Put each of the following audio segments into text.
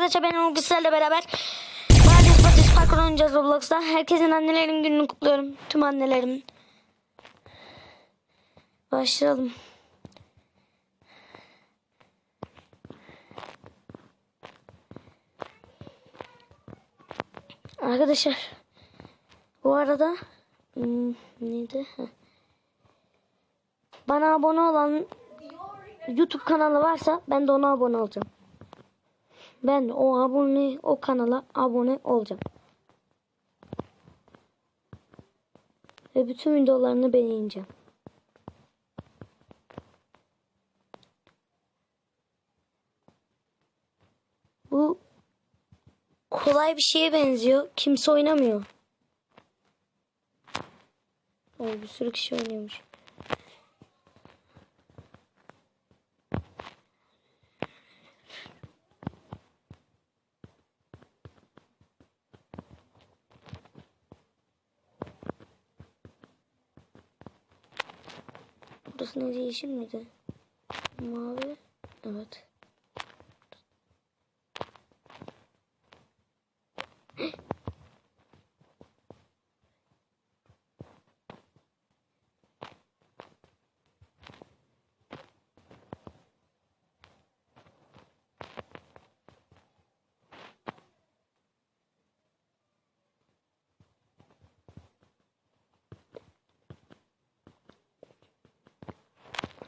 arkadaşlar ben Umut sizlerle beraber Mahalle Patis Parkur oynayacağız Roblox'ta. Herkesin annelerin gününü kutluyorum. Tüm annelerimin. Başlayalım. Arkadaşlar bu arada hmm, neydi? Bana abone olan YouTube kanalı varsa ben de ona abone olacağım. Ben o abone o kanala abone olacağım. Ve bütün videolarını beğeneceğim. Bu kolay bir şeye benziyor. Kimse oynamıyor. Ay bir sürü kişi oynuyormuş. Burası ne yeşil miydi? Mavi. Evet.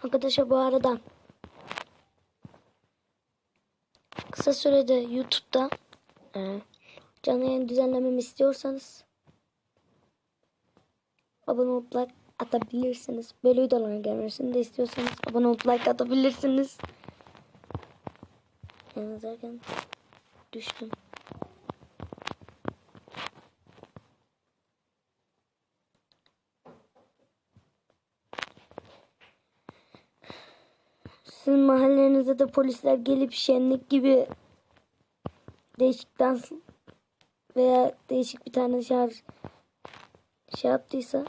Arkadaşlar bu arada kısa sürede YouTube'da e, canlı yayın düzenlememi istiyorsanız abone olup like atabilirsiniz. Böyle videoların gelmesini de istiyorsanız abone olup like atabilirsiniz. Yalnız derken düştüm. Sizin mahallenizde de polisler gelip şenlik gibi değişik dans veya değişik bir tane şarj şey yaptıysa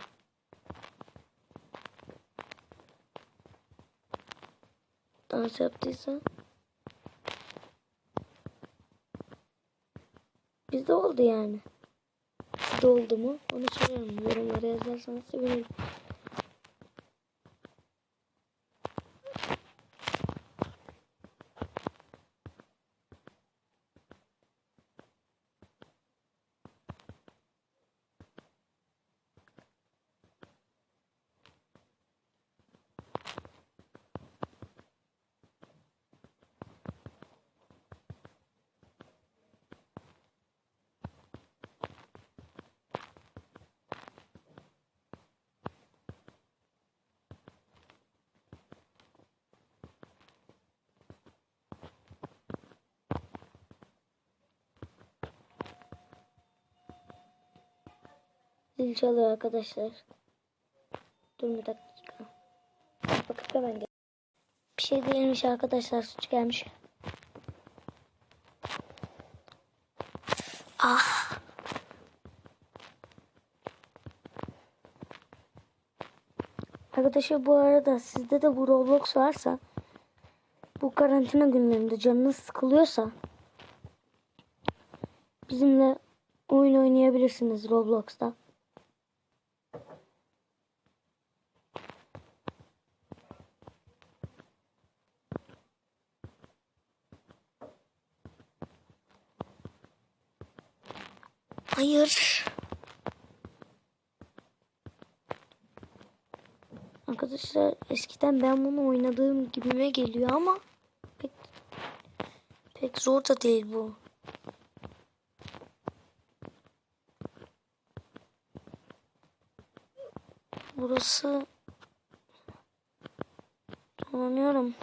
dans yaptıysa bizde oldu yani. Sizde oldu mu? Onu soruyorum. Yorumlara yazarsanız sevinirim. Zil çalıyor arkadaşlar. Dur bir dakika. Bakıp hemen gel. Bir şey değilmiş arkadaşlar. Suç gelmiş. Ah. Arkadaşlar bu arada sizde de bu Roblox varsa bu karantina günlerinde canınız sıkılıyorsa bizimle oyun oynayabilirsiniz Roblox'ta. Hayır. Arkadaşlar eskiden ben bunu oynadığım gibime geliyor ama pek pek zor da değil bu. Burası Dolanıyorum.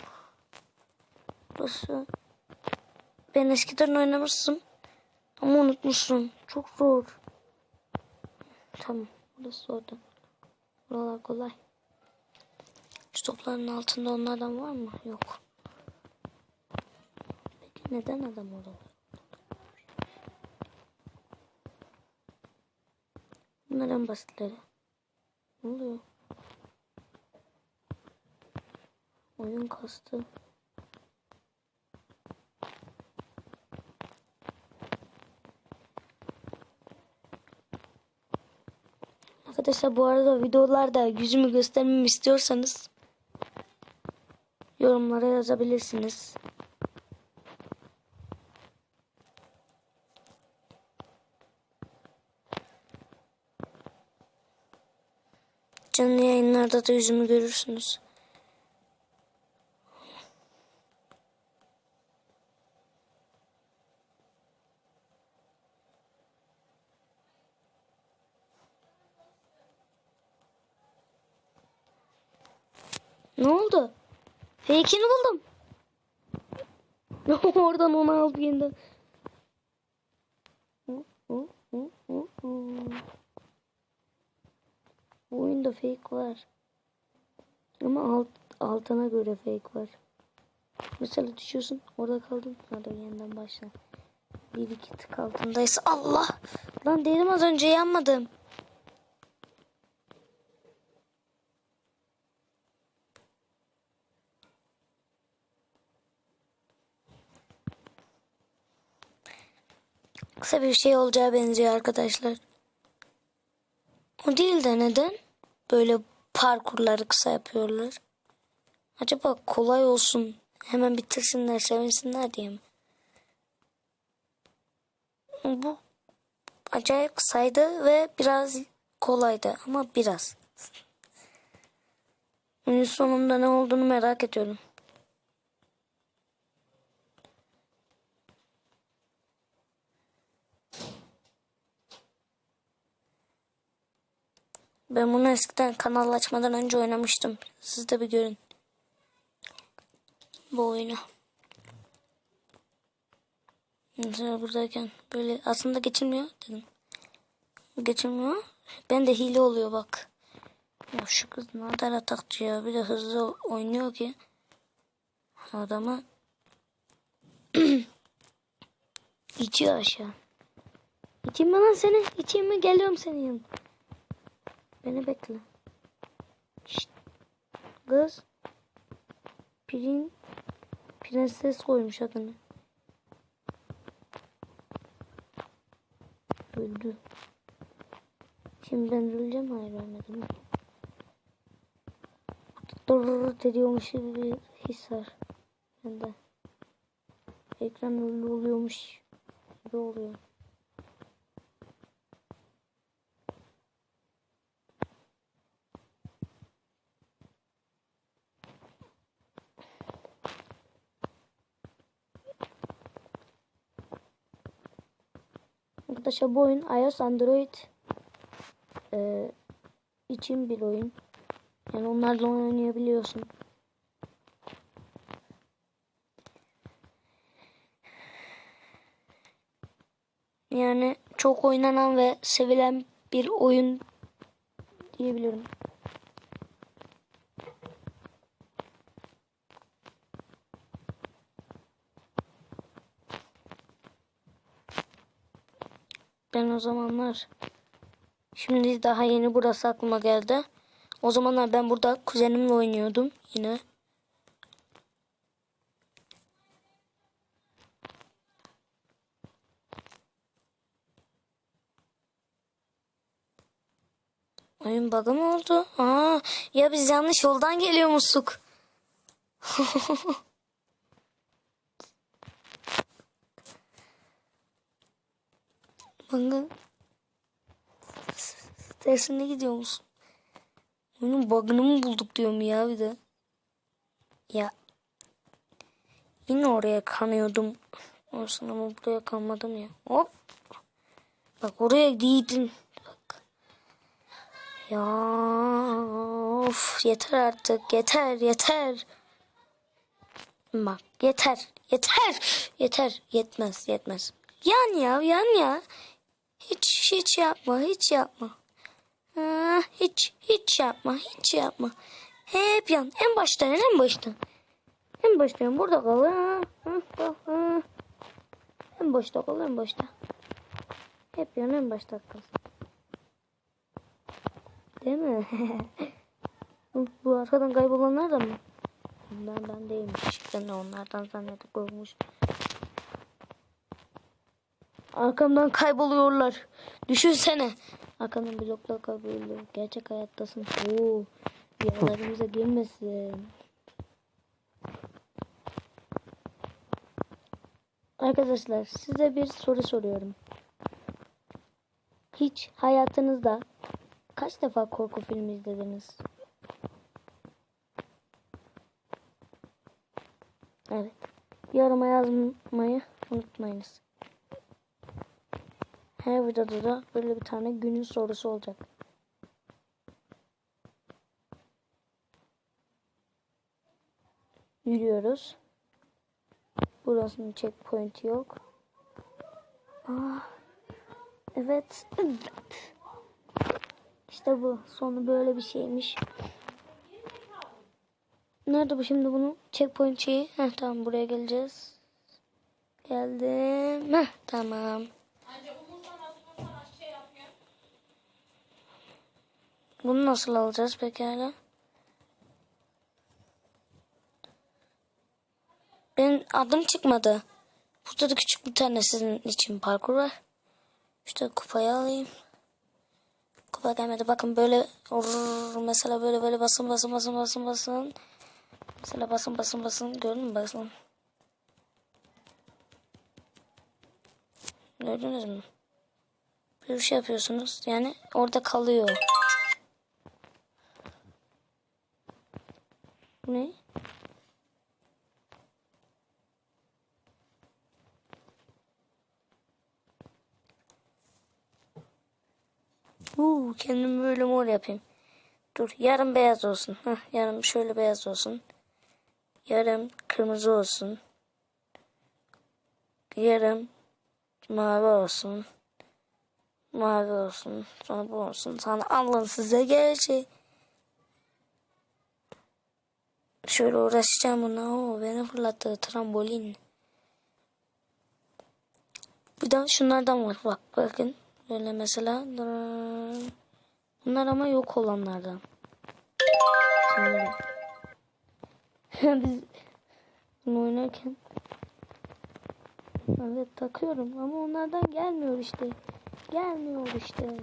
Burası ben eskiden oynamıştım. Ama unutmuşsun. Çok zor. Tamam. Burası orada. Buralar kolay. Şu topların altında onlardan var mı? Yok. Peki neden adam orada? Bunlar en basitleri. Ne oluyor? Oyun kastı. Arkadaşlar bu arada videolarda yüzümü göstermemi istiyorsanız yorumlara yazabilirsiniz. Canlı yayınlarda da yüzümü görürsünüz. Ne oldu? Fake'ini buldum. Oradan onu al bir yeniden. Bu oyunda fake var. Ama alt, altına göre fake var. Mesela düşüyorsun orada kaldın. Hadi yeniden başla. Bir iki tık altındayız. Allah! Lan dedim az önce yanmadım. Kısa bir şey olacağı benziyor arkadaşlar. O değil de neden böyle parkurları kısa yapıyorlar? Acaba kolay olsun, hemen bitirsinler, sevinsinler diye mi? Bu acayip kısaydı ve biraz kolaydı ama biraz. Oyun sonunda ne olduğunu merak ediyorum. Ben bunu eskiden kanal açmadan önce oynamıştım. Siz de bir görün. Bu oyunu. Mesela buradayken böyle aslında geçilmiyor dedim. Geçilmiyor. Ben de hile oluyor bak. Ya şu kız ne kadar atakçı ya. Bir de hızlı oynuyor ki. Adamı itiyor aşağı. İteyim mi lan seni? İteyim mi? Geliyorum senin yanına. Beni bekle. Şşt. Kız. Pirin. Prenses koymuş adını. Öldü. Şimdi ben öleceğim hayır ölmedim. Dur ediyormuş gibi bir his var. Bende. Ekran ölü oluyormuş gibi oluyor. Arkadaşlar bu oyun iOS Android e, için bir oyun. Yani onlarla oynayabiliyorsun. Yani çok oynanan ve sevilen bir oyun diyebilirim. Ben o zamanlar şimdi daha yeni burası aklıma geldi. O zamanlar ben burada kuzenimle oynuyordum yine. Oyun bug'ı mı oldu? Aa, ya biz yanlış yoldan geliyormuştuk. Bug'ı tersine gidiyor musun? Oyunun bug'ını mı bulduk diyorum ya bir de. Ya. Yine oraya kanıyordum. Olsun ama buraya kanmadım ya. Hop. Bak oraya değildin. Bak. Ya of yeter artık yeter yeter. Bak yeter yeter yeter yetmez yetmez. Yan ya yan ya. Hiç hiç yapma hiç yapma. Ha, hiç hiç yapma hiç yapma. Hep yan en baştan en baştan. En baştan burada kal. Ha, ha, ha. En başta kal en başta. Hep yan en başta kal. Değil mi? Bu- arkadan kaybolanlar da mı? Bunlar ben değilmiş. Ben de onlardan zannedip olmuş. Arkamdan kayboluyorlar. Düşünsene. Arkanın blokla kabulü. Gerçek hayattasın. Oo. Rüyalarımıza girmesin. Arkadaşlar size bir soru soruyorum. Hiç hayatınızda kaç defa korku filmi izlediniz? Evet. Yoruma yazmayı unutmayınız. Her videoda da böyle bir tane günün sorusu olacak. Yürüyoruz. Burasının checkpoint'i yok. Ah, evet, evet. İşte bu. Sonu böyle bir şeymiş. Nerede bu şimdi bunun checkpoint şeyi? Heh, tamam buraya geleceğiz. Geldim. Heh, tamam. Bunu nasıl alacağız pekala? Benim adım çıkmadı. Burada da küçük bir tane sizin için parkur var. İşte kupayı alayım. Kupa gelmedi. Bakın böyle vurur, mesela böyle böyle basın basın basın basın basın. Mesela basın basın basın. Gördün mü basın? Gördünüz mü? Bir şey yapıyorsunuz. Yani orada kalıyor. Ne? Uuu kendimi böyle mor yapayım. Dur yarım beyaz olsun. Heh, yarım şöyle beyaz olsun. Yarım kırmızı olsun. Yarım mavi olsun. Mavi olsun. Sonra bu olsun. Sonra alın size gerçi. Şöyle uğraşacağım buna. Oo, beni fırlattı trambolin. Bir daha şunlardan var. Bak bakın. Böyle mesela. Bunlar ama yok olanlardan. Biz bunu oynarken Evet takıyorum ama onlardan gelmiyor işte. Gelmiyor işte.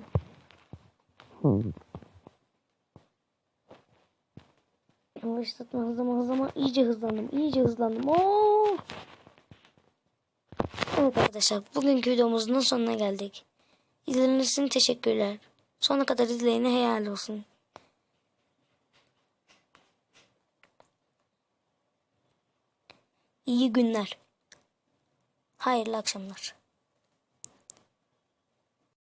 Yavaşlatma hızlama hızlama iyice hızlandım. iyice hızlandım. Oo! Evet arkadaşlar bugünkü videomuzun sonuna geldik. İzlediğiniz için teşekkürler. Sonuna kadar izleyene hayal olsun. İyi günler. Hayırlı akşamlar.